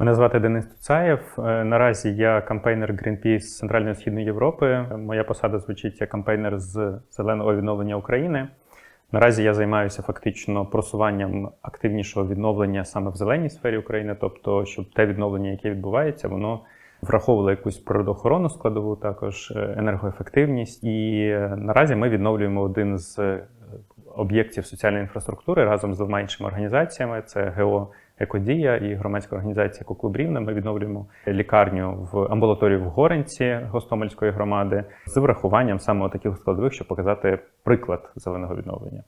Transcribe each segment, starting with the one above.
Мене звати Денис Туцаєв. Е, Наразі я кампейнер Greenpeace Центральної Східної Європи. Моя посада звучить як кампейнер з зеленого відновлення України. Наразі я займаюся фактично просуванням активнішого відновлення саме в зеленій сфері України, тобто, щоб те відновлення, яке відбувається, воно враховувало якусь природоохоронну складову, також е, енергоефективність. І е, наразі ми відновлюємо один з е, об'єктів соціальної інфраструктури разом з двома іншими організаціями: це ГО Екодія і громадська організація Куклуб Рівне. Ми відновлюємо лікарню в амбулаторію в Горенці Гостомельської громади з врахуванням саме таких складових, щоб показати приклад зеленого відновлення.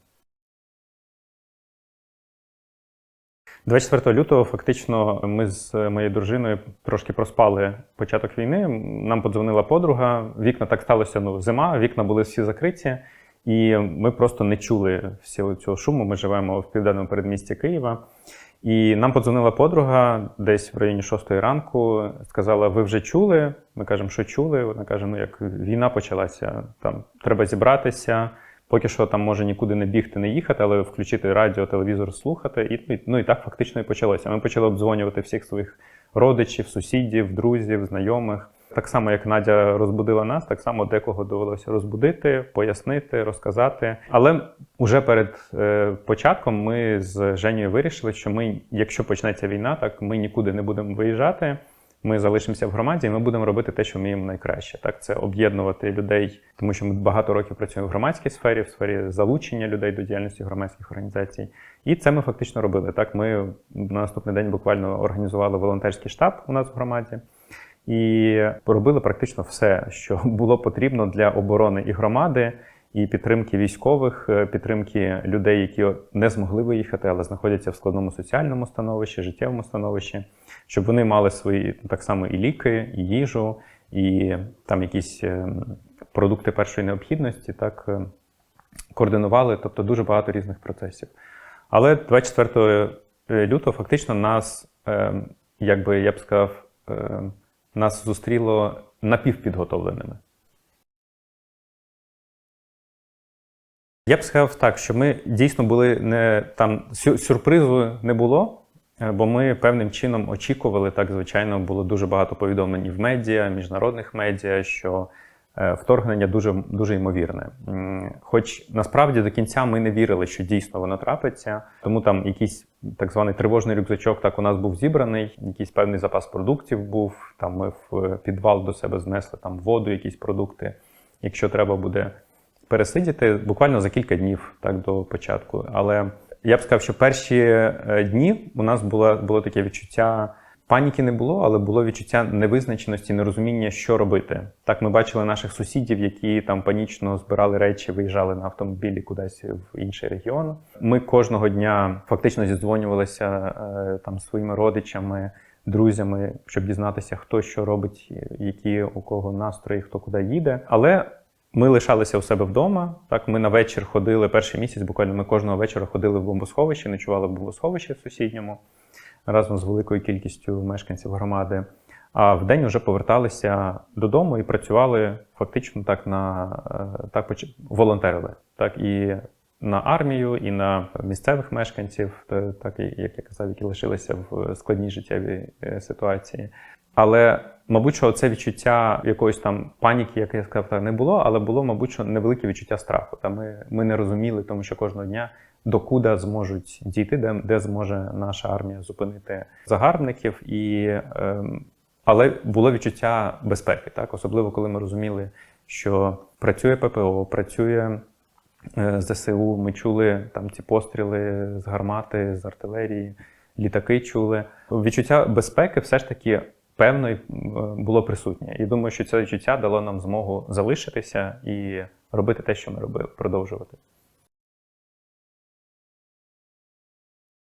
24 лютого фактично ми з моєю дружиною трошки проспали початок війни. Нам подзвонила подруга. Вікна так сталося. Ну, зима, вікна були всі закриті, і ми просто не чули всього цього шуму. Ми живемо в південному передмісті Києва. І нам подзвонила подруга десь в районі 6 ранку. Сказала: Ви вже чули? Ми кажемо, що чули. Вона каже: Ну як війна почалася, там треба зібратися. Поки що там може нікуди не бігти, не їхати, але включити радіо, телевізор, слухати. І ну і так фактично і почалося. Ми почали обдзвонювати всіх своїх родичів, сусідів, друзів, знайомих. Так само, як Надя розбудила нас, так само декого довелося розбудити, пояснити, розказати. Але вже перед е, початком ми з Женєю вирішили, що ми, якщо почнеться війна, так ми нікуди не будемо виїжджати. Ми залишимося в громаді, і ми будемо робити те, що вміємо найкраще. Так, це об'єднувати людей, тому що ми багато років працюємо в громадській сфері, в сфері залучення людей до діяльності громадських організацій. І це ми фактично робили. Так, ми на наступний день буквально організували волонтерський штаб у нас в громаді. І робили практично все, що було потрібно для оборони і громади, і підтримки військових, е, підтримки людей, які не змогли виїхати, але знаходяться в складному соціальному становищі, життєвому становищі, щоб вони мали свої так само і ліки, і їжу, і там якісь е, продукти першої необхідності, так е, координували, тобто дуже багато різних процесів. Але 24 лютого фактично нас, якби я б сказав, нас зустріло напівпідготовленими. Я б сказав так, що ми дійсно були не там сюрпризу не було, е, бо ми певним чином очікували, так звичайно, було дуже багато повідомлень в медіа, міжнародних медіа, що е, вторгнення дуже дуже ймовірне. Хоч насправді до кінця ми не вірили, що дійсно воно трапиться, тому там якийсь так званий тривожний рюкзачок так у нас був зібраний, якийсь певний запас продуктів був. Там ми в підвал до себе знесли там воду, якісь продукти, якщо треба буде пересидіти буквально за кілька днів так до початку. Але я б сказав, що перші е, дні у нас було було таке відчуття. Паніки не було, але було відчуття невизначеності, нерозуміння, що робити. Так, ми бачили наших сусідів, які там панічно збирали речі, виїжджали на автомобілі кудись в інший регіон. Ми кожного дня фактично зідзвонювалися е, там своїми родичами, друзями, щоб дізнатися, хто що робить, які у кого настрої, хто куди їде. Але ми лишалися у себе вдома. Так, ми на вечір ходили перший місяць. Буквально ми кожного вечора ходили в бомбосховище, ночували в бомбосховищі в сусідньому разом з великою кількістю мешканців громади. А в день вже поверталися додому і працювали фактично так на е, так волонтерили. Так і на армію, і на місцевих мешканців, так як я казав, які лишилися в складній життєвій е, ситуації. Але, мабуть, що це відчуття якоїсь там паніки, як я сказав, не було, але було, мабуть, що невелике відчуття страху. Та ми ми не розуміли, тому що кожного дня докуди зможуть дійти, де де зможе наша армія зупинити загарбників. І, е, Але було відчуття безпеки, так особливо коли ми розуміли, що працює ППО, працює. Е, ЗСУ ми чули там ці постріли з гармати, з артилерії, літаки чули. Відчуття безпеки все ж таки певно е, було присутнє. І думаю, що це відчуття дало нам змогу залишитися і робити те, що ми робили, продовжувати.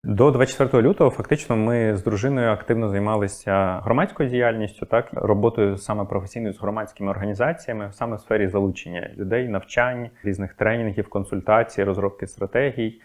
До 24 лютого фактично ми з дружиною активно займалися громадською діяльністю, так роботою саме професійною з громадськими організаціями, саме в сфері залучення людей, навчань, різних тренінгів, консультацій, розробки стратегій.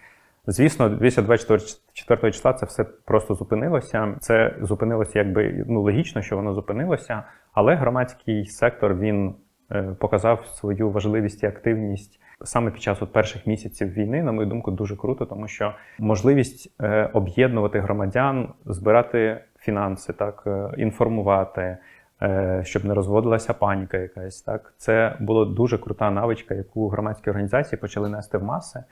Звісно, після 24 числа це все просто зупинилося. Це зупинилося якби ну логічно, що воно зупинилося, але громадський сектор він е, показав свою важливість і активність саме під час от перших місяців війни, на мою думку, дуже круто, тому що можливість е, об'єднувати громадян, збирати фінанси, так, е, інформувати, щоб не розводилася паніка якась. Так. Це була дуже крута навичка, яку громадські організації почали нести в маси.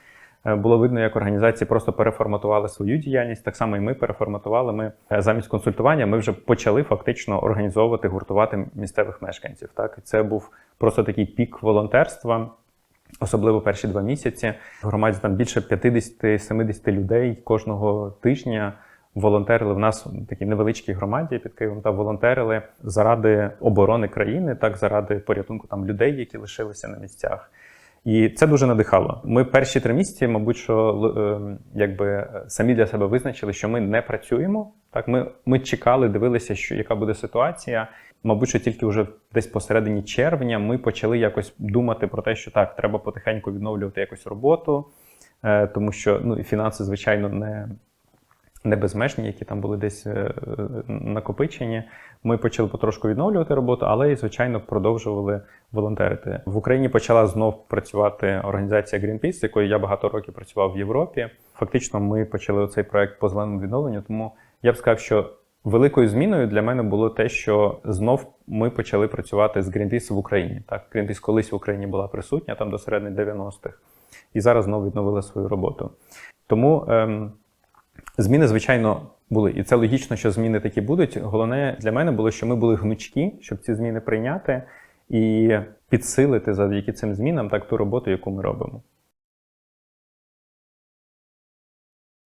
Е, Було видно, як організації просто переформатували свою діяльність. Так само і ми переформатували. Ми е, замість консультування ми вже почали фактично організовувати, гуртувати місцевих мешканців. Так, це був просто такий пік волонтерства. Особливо перші два місяці. В громаді там більше 50-70 людей кожного тижня волонтерили в нас в такій невеличкій громаді під Києвом та волонтерили заради оборони країни, так заради порятунку там людей, які лишилися на місцях. І це дуже надихало. Ми перші три місяці, мабуть, що е, якби самі для себе визначили, що ми не працюємо. Так, ми, ми чекали, дивилися, що яка буде ситуація. Мабуть, що тільки вже десь посередині червня ми почали якось думати про те, що так, треба потихеньку відновлювати якусь роботу, е, тому що ну, фінанси, звичайно, не, не безмежні, які там були десь е, накопичені. Ми почали потрошку відновлювати роботу, але і, звичайно, продовжували волонтерити. В Україні почала знов працювати організація Greenpeace, з якою я багато років працював в Європі. Фактично, ми почали цей проект по зеленому відновленню. Тому я б сказав, що великою зміною для мене було те, що знов ми почали працювати з Greenpeace в Україні. Так, Greenpeace колись в Україні була присутня там до середини 90-х, і зараз знов відновила свою роботу. Тому ем, Зміни, звичайно, були, і це логічно, що зміни такі будуть. Головне для мене було, що ми були гнучкі, щоб ці зміни прийняти і підсилити завдяки цим змінам так ту роботу, яку ми робимо.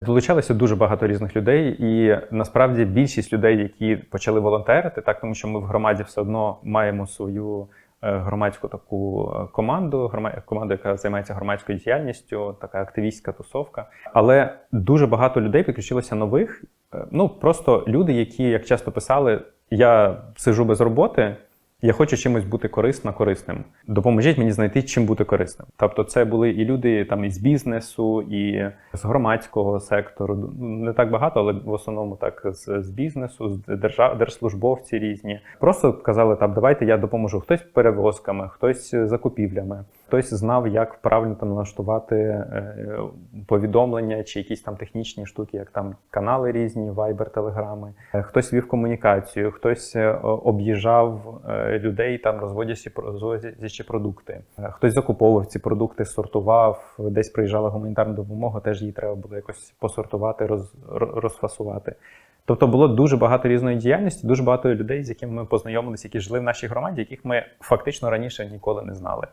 Долучалося дуже багато різних людей, і насправді більшість людей, які почали волонтерити, так тому що ми в громаді все одно маємо свою громадську таку е, команду, команду, яка займається громадською діяльністю, така активістська тусовка. Але дуже багато людей підключилося нових. Е, Ну просто люди, які, як часто писали, я сижу без роботи. Я хочу чимось бути корисно корисним. Допоможіть мені знайти, чим бути корисним. Тобто, це були і люди там із бізнесу, і з громадського сектору. Не так багато, але в основному так з, з бізнесу, з держав, держслужбовці різні. Просто казали, там давайте я допоможу. Хтось перевозками, хтось закупівлями, хтось знав, як правильно там налаштувати е, повідомлення чи якісь там технічні штуки, як там канали різні, Viber, телеграми. Хтось вів комунікацію, хтось е, об'їжджав е, людей, там розводячи продукти. Хтось закуповував ці продукти, сортував, десь приїжджала гуманітарна допомога, теж її треба було якось посортувати, роз, розфасувати. Тобто було дуже багато різної діяльності, дуже багато людей, з якими ми познайомилися, які жили в нашій громаді, яких ми фактично раніше ніколи не знали.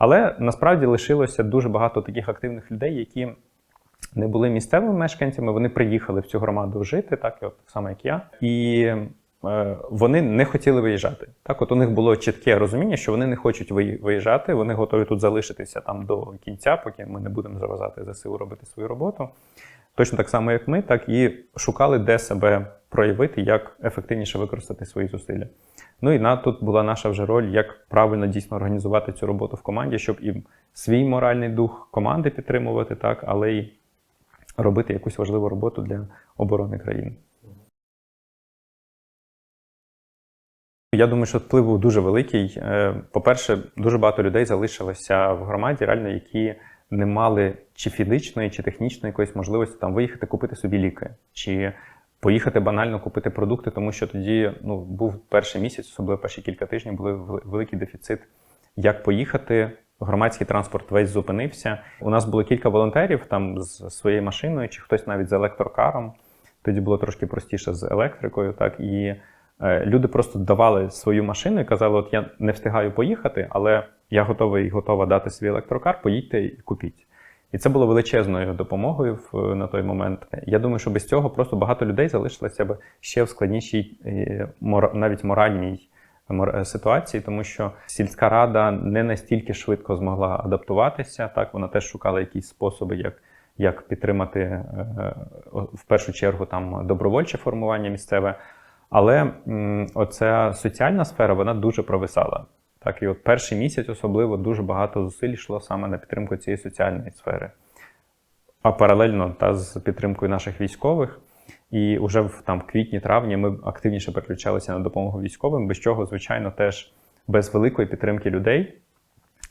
Але насправді лишилося дуже багато таких активних людей, які не були місцевими мешканцями, вони приїхали в цю громаду жити, так і от саме як я, і е, вони не хотіли виїжджати. Так, от у них було чітке розуміння, що вони не хочуть виї- виїжджати, вони готові тут залишитися там до кінця, поки ми не будемо заважати ЗСУ робити свою роботу. Точно так само, як ми, так і шукали, де себе проявити, як ефективніше використати свої зусилля. Ну і на тут була наша вже роль, як правильно дійсно організувати цю роботу в команді, щоб і свій моральний дух команди підтримувати, так, але й робити якусь важливу роботу для оборони країни. Я думаю, що вплив був дуже великий. Е, По-перше, дуже багато людей залишилося в громаді, реально, які не мали чи фізичної, чи технічної якоїсь можливості там виїхати купити собі ліки, чи поїхати банально купити продукти, тому що тоді ну, був перший місяць, особливо перші кілька тижнів, були великий дефіцит. Як поїхати? Громадський транспорт весь зупинився. У нас було кілька волонтерів там з своєю машиною, чи хтось навіть з електрокаром. Тоді було трошки простіше з електрикою. Так і люди просто давали свою машину і казали: От я не встигаю поїхати, але я готовий і готова дати свій електрокар, поїдьте і купіть. І це було величезною допомогою в, на той момент. Я думаю, що без цього просто багато людей залишилося б ще в складнішій, е, навіть моральній мор- е, ситуації, тому що сільська рада не настільки швидко змогла адаптуватися. Так, вона теж шукала якісь способи, як, як підтримати е, в першу чергу там добровольче формування місцеве. Але оця соціальна сфера вона дуже провисала. Так, і от перший місяць особливо дуже багато зусиль йшло саме на підтримку цієї соціальної сфери. А паралельно та з підтримкою наших військових. І вже в там квітні-травні ми активніше переключалися на допомогу військовим, без чого, звичайно, теж без великої підтримки людей,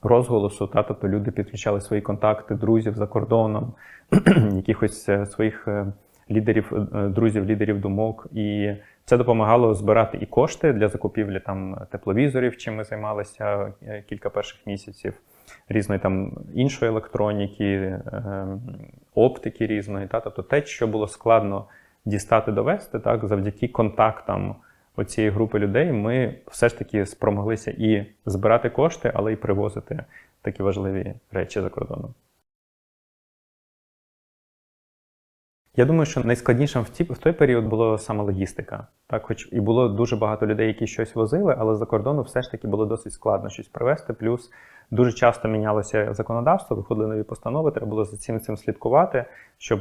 розголосу, та, тобто люди підключали свої контакти, друзів за кордоном, якихось е, своїх е, лідерів, е, друзів, лідерів думок. І це допомагало збирати і кошти для закупівлі там тепловізорів, чим ми займалися е, кілька перших місяців, різної там іншої електроніки, е, оптики різної. Та? Тобто те, що було складно дістати довести, так, завдяки контактам оцієї групи людей, ми все ж таки спромоглися і збирати кошти, але й привозити такі важливі речі за кордоном. Я думаю, що найскладнішим в, ті, в той період було саме логістика. Так, хоч і було дуже багато людей, які щось возили, але за кордону все ж таки було досить складно щось привезти. Плюс дуже часто мінялося законодавство, виходили нові постанови, треба було за цим цим слідкувати, щоб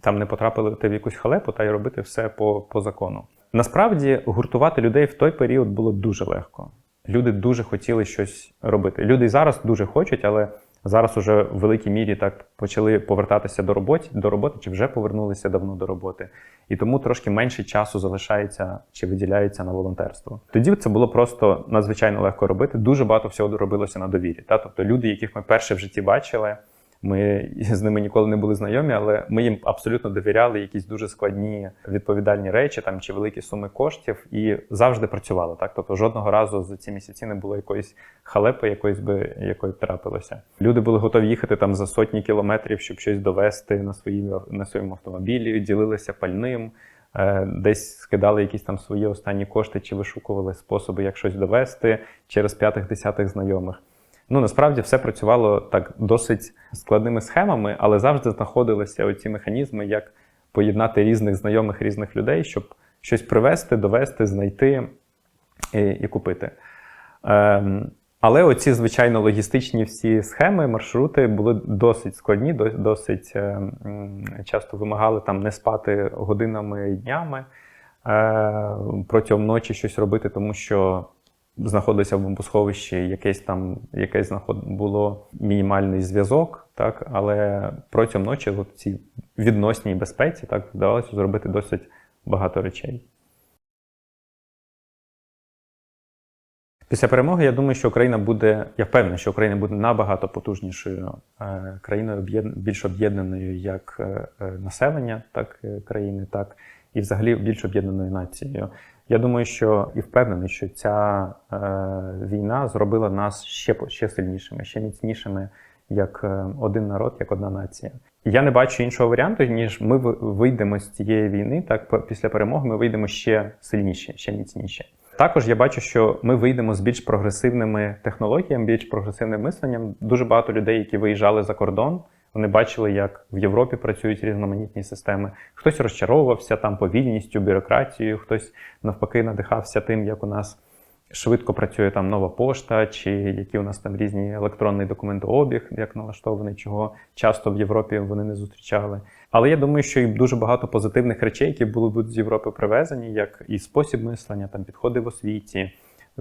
там не потрапити в якусь халепу та й робити все по, по закону. Насправді гуртувати людей в той період було дуже легко. Люди дуже хотіли щось робити. Люди зараз дуже хочуть, але зараз уже в великій мірі так почали повертатися до роботи, до роботи чи вже повернулися давно до роботи. І тому трошки менше часу залишається чи виділяється на волонтерство. Тоді це було просто надзвичайно легко робити. Дуже багато всього робилося на довірі. Та? Тобто люди, яких ми перше в житті бачили. Ми з ними ніколи не були знайомі, але ми їм абсолютно довіряли якісь дуже складні відповідальні речі там чи великі суми коштів, і завжди працювали. Так, тобто жодного разу за ці місяці не було якоїсь халепи, якоїсь би якої трапилося. Люди були готові їхати там за сотні кілометрів, щоб щось довести на свої на своєму автомобілі, ділилися пальним. е, Десь скидали якісь там свої останні кошти чи вишукували способи, як щось довести через п'ятих-десятих знайомих. Ну, насправді все працювало так досить складними схемами, але завжди знаходилися оці механізми, як поєднати різних знайомих різних людей, щоб щось привезти, довести, знайти і, і купити. Ем, але оці, звичайно, логістичні всі схеми, маршрути були досить складні, досить е, м, часто вимагали там не спати годинами і днями, е, протягом ночі щось робити, тому що знаходилися в бомбосховищі, якесь там якесь знаход... було мінімальний зв'язок, так, але протягом ночі в цій відносній безпеці так вдавалося зробити досить багато речей. Після перемоги я думаю, що Україна буде, я впевнений, що Україна буде набагато потужнішою е, країною, більш об'єднаною як е, е, населення, так країни, так і взагалі більш об'єднаною нацією. Я думаю, що і впевнений, що ця е, війна зробила нас ще ще сильнішими, ще міцнішими, як е, один народ, як одна нація. Я не бачу іншого варіанту, ніж ми вийдемо з цієї війни. Так після перемоги ми вийдемо ще сильніші, ще міцніші. Також я бачу, що ми вийдемо з більш прогресивними технологіями, більш прогресивним мисленням. Дуже багато людей, які виїжджали за кордон, вони бачили, як в Європі працюють різноманітні системи. Хтось розчаровувався там повільністю, бюрократією, хтось навпаки надихався тим, як у нас швидко працює там нова пошта, чи які у нас там різні електронний документообіг, як налаштований, чого часто в Європі вони не зустрічали. Але я думаю, що і дуже багато позитивних речей, які були з Європи привезені, як і спосіб мислення, там підходи в освіті,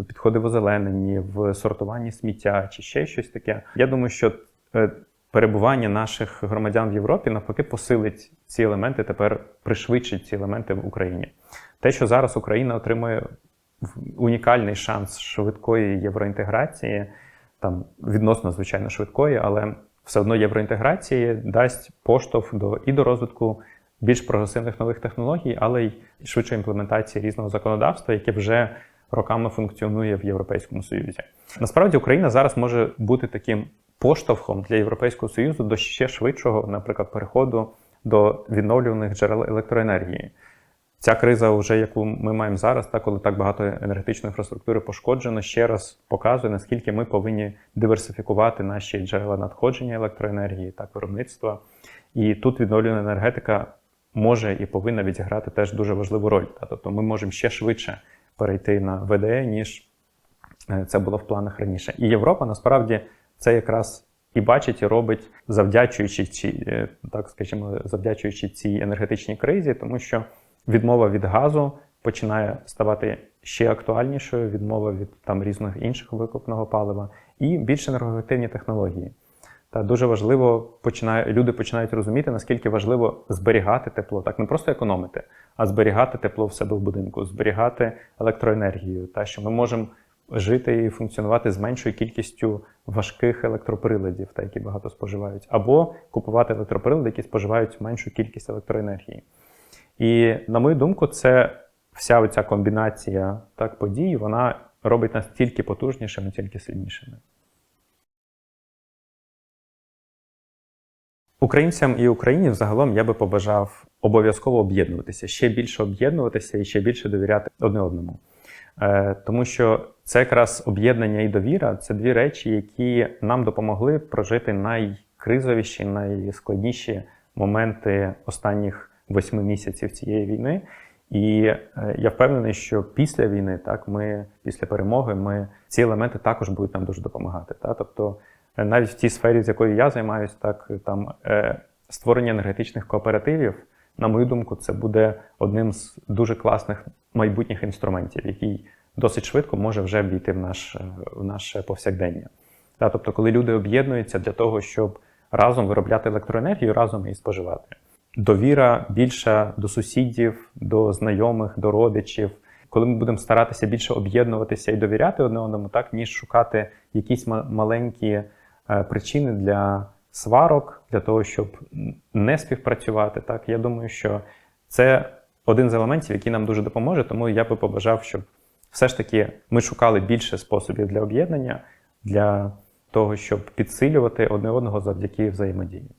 підходи в озелененні, в сортуванні сміття чи ще щось таке. Я думаю, що е, перебування наших громадян в Європі навпаки посилить ці елементи, тепер пришвидшить ці елементи в Україні. Те, що зараз Україна отримує унікальний шанс швидкої євроінтеграції, там відносно звичайно швидкої, але все одно євроінтеграції дасть поштовх до і до розвитку більш прогресивних нових технологій, але й швидшої імплементації різного законодавства, яке вже роками функціонує в Європейському Союзі. Насправді Україна зараз може бути таким поштовхом для Європейського Союзу до ще швидшого, наприклад, переходу до відновлюваних джерел електроенергії. Ця криза, вже яку ми маємо зараз, та коли так багато енергетичної інфраструктури пошкоджено, ще раз показує, наскільки ми повинні диверсифікувати наші джерела надходження електроенергії, так виробництва. І тут відновлювана енергетика може і повинна відіграти теж дуже важливу роль. Тобто ми можемо ще швидше перейти на ВДЕ, ніж е, це було в планах раніше. І Європа насправді це якраз і бачить, і робить, завдячуючи ці, е, так скажімо, завдячуючи цій енергетичній кризі, тому що відмова від газу починає ставати ще актуальнішою, відмова від там різних інших викопного палива і більш енергоефективні технології. Та дуже важливо починає, люди починають розуміти, наскільки важливо зберігати тепло, так не просто економити, а зберігати тепло в себе в будинку, зберігати електроенергію, та що ми можемо жити і функціонувати з меншою кількістю важких електроприладів, та які багато споживають, або купувати електроприлади, які споживають меншу кількість електроенергії. І на мою думку, це вся оця комбінація так, подій, вона робить нас тільки потужнішими, тільки сильнішими. Українцям і Україні взагалом я би побажав обов'язково об'єднуватися, ще більше об'єднуватися і ще більше довіряти одне одному. Е, Тому що це якраз об'єднання і довіра це дві речі, які нам допомогли прожити найкризовіші, найскладніші моменти останніх восьми місяців цієї війни. І е, я впевнений, що після війни, так, ми після перемоги, ми ці елементи також будуть нам дуже допомагати. Так? Тобто, е, навіть в тій сфері, з якою я займаюся, так там е, створення енергетичних кооперативів, на мою думку, це буде одним з дуже класних майбутніх інструментів, який досить швидко може вже війти в наш, е, в наше повсякдення. Тобто, коли люди об'єднуються для того, щоб разом виробляти електроенергію, разом її споживати. Довіра більша до сусідів, до знайомих, до родичів. Коли ми будемо старатися більше об'єднуватися і довіряти одне одному, так ніж шукати якісь ма- маленькі е, причини для сварок, для того, щоб не співпрацювати. Так, я думаю, що це один з елементів, який нам дуже допоможе. Тому я би побажав, щоб все ж таки ми шукали більше способів для об'єднання, для того, щоб підсилювати одне одного завдяки взаємодії.